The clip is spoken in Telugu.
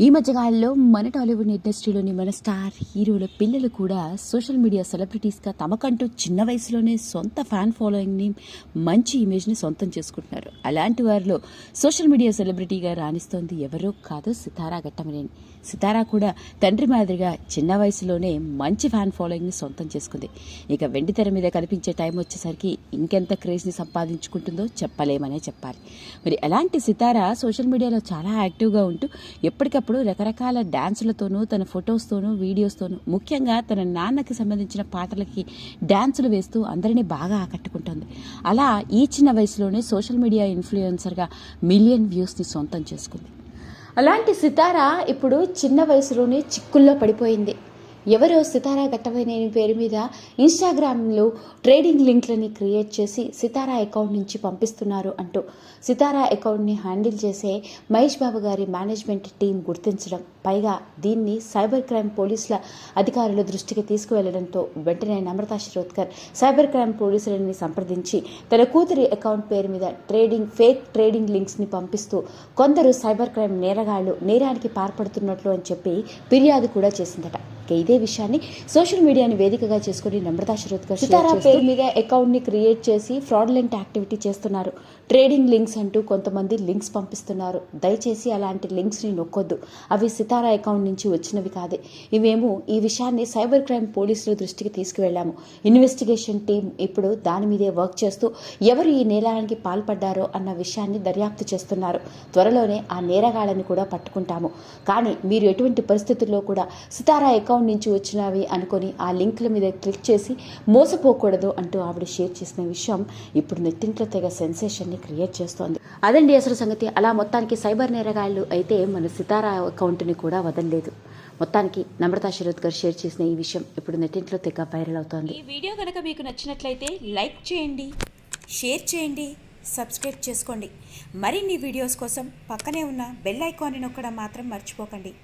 ఈ మధ్యకాలంలో మన టాలీవుడ్ ఇండస్ట్రీలోని మన స్టార్ హీరోల పిల్లలు కూడా సోషల్ మీడియా సెలబ్రిటీస్గా తమకంటూ చిన్న వయసులోనే సొంత ఫ్యాన్ ఫాలోయింగ్ని మంచి ఇమేజ్ని సొంతం చేసుకుంటున్నారు. అలాంటి వారిలో సోషల్ మీడియా సెలబ్రిటీగా రాణిస్తోంది ఎవరో కాదు సితారా ఘట్టమనేని. సితారా కూడా తండ్రి మాదిరిగా చిన్న వయసులోనే మంచి ఫ్యాన్ ఫాలోయింగ్ని సొంతం చేసుకుంది. ఇక వెండి తెర మీద కనిపించే టైం వచ్చేసరికి ఇంకెంత క్రేజ్ని సంపాదించుకుంటుందో చెప్పలేమనే చెప్పాలి. మరి అలాంటి సితారా సోషల్ మీడియాలో చాలా యాక్టివ్గా ఉంటూ ఎప్పటికప్పుడు రకరకాల డ్యాన్సులతోనూ తన ఫొటోస్తోనూ వీడియోస్తోనూ ముఖ్యంగా తన నాన్నకి సంబంధించిన పాటలకి డ్యాన్సులు వేస్తూ అందరినీ బాగా ఆకట్టుకుంటుంది. అలా ఈ చిన్న వయసులోనే సోషల్ మీడియా ఇన్ఫ్లుయెన్సర్గా మిలియన్ వ్యూస్ని సొంతం చేసుకుంది. అలాంటి సితారా ఇప్పుడు చిన్న వయసులోనే చిక్కుల్లో పడిపోయింది. ఎవరో సితారా గట్టమనేని పేరు మీద ఇన్స్టాగ్రామ్లో ట్రేడింగ్ లింక్లని క్రియేట్ చేసి సితారా అకౌంట్ నుంచి పంపిస్తున్నారు అంటూ సితారా అకౌంట్ని హ్యాండిల్ చేసే మహేష్ బాబు గారి మేనేజ్మెంట్ టీం గుర్తించడం. పైగా దీన్ని సైబర్ క్రైమ్ పోలీసుల అధికారుల దృష్టికి తీసుకువెళ్ళడంతో వెంటనే నమ్రతా శిరోద్కర్ సైబర్ క్రైమ్ పోలీసులని సంప్రదించి తన కూతురి అకౌంట్ పేరు మీద ట్రేడింగ్ ఫేక్ ట్రేడింగ్ లింక్స్ని పంపిస్తూ కొందరు సైబర్ క్రైమ్ నేరగాళ్ళు నేరానికి పాల్పడుతున్నట్లు అని చెప్పి ఫిర్యాదు కూడా చేసిందట. ఇదే విషయాన్ని సోషల్ మీడియాని వేదికగా చేసుకుని నమ్రతా శరత్కర్ సితారా పేరు మీద అకౌంట్ని క్రియేట్ చేసి ఫ్రాడ్లెంట్ యాక్టివిటీ చేస్తున్నారు. ట్రేడింగ్ లింక్స్ అంటూ కొంతమంది లింక్స్ పంపిస్తున్నారు. దయచేసి అలాంటి లింక్స్ని నొక్కొద్దు. అవి సితారా అకౌంట్ నుంచి వచ్చినవి కాదే. ఇవేమో ఈ విషయాన్ని సైబర్ క్రైమ్ పోలీసుల దృష్టికి తీసుకువెళ్ళాము ఇన్వెస్టిగేషన్ టీం ఇప్పుడు దాని మీదే వర్క్ చేస్తూ ఎవరు ఈ నేరానికి పాల్పడ్డారో అన్న విషయాన్ని దర్యాప్తు చేస్తున్నారు. త్వరలోనే ఆ నేరగాళ్ళని కూడా పట్టుకుంటాము. కానీ మీరు ఎటువంటి పరిస్థితుల్లో కూడా సితారా అకౌంట్ నుంచి వచ్చినవి అనుకొని ఆ లింక్ల మీద క్లిక్ చేసి మోసపోకూడదు అంటూ ఆవిడ షేర్ చేసిన విషయం ఇప్పుడు నెట్టింట్లో తెగ సెన్సేషన్ని క్రియేట్ చేస్తోంది. అదండి అసలు సంగతి. అలా మొత్తానికి సైబర్ నేరగాళ్ళు అయితే మన సితారా అకౌంట్ని కూడా వదలలేదు. మొత్తానికి నమ్రతా శరత్ గారు షేర్ చేసిన ఈ విషయం ఇప్పుడు నెట్టింట్లో తెగ వైరల్ అవుతోంది. ఈ వీడియో కనుక మీకు నచ్చినట్లయితే లైక్ చేయండి షేర్ చేయండి సబ్స్క్రైబ్ చేసుకోండి. మరిన్ని వీడియోస్ కోసం పక్కనే ఉన్న బెల్ ఐకాన్ని నొక్కడం మాత్రం మర్చిపోకండి.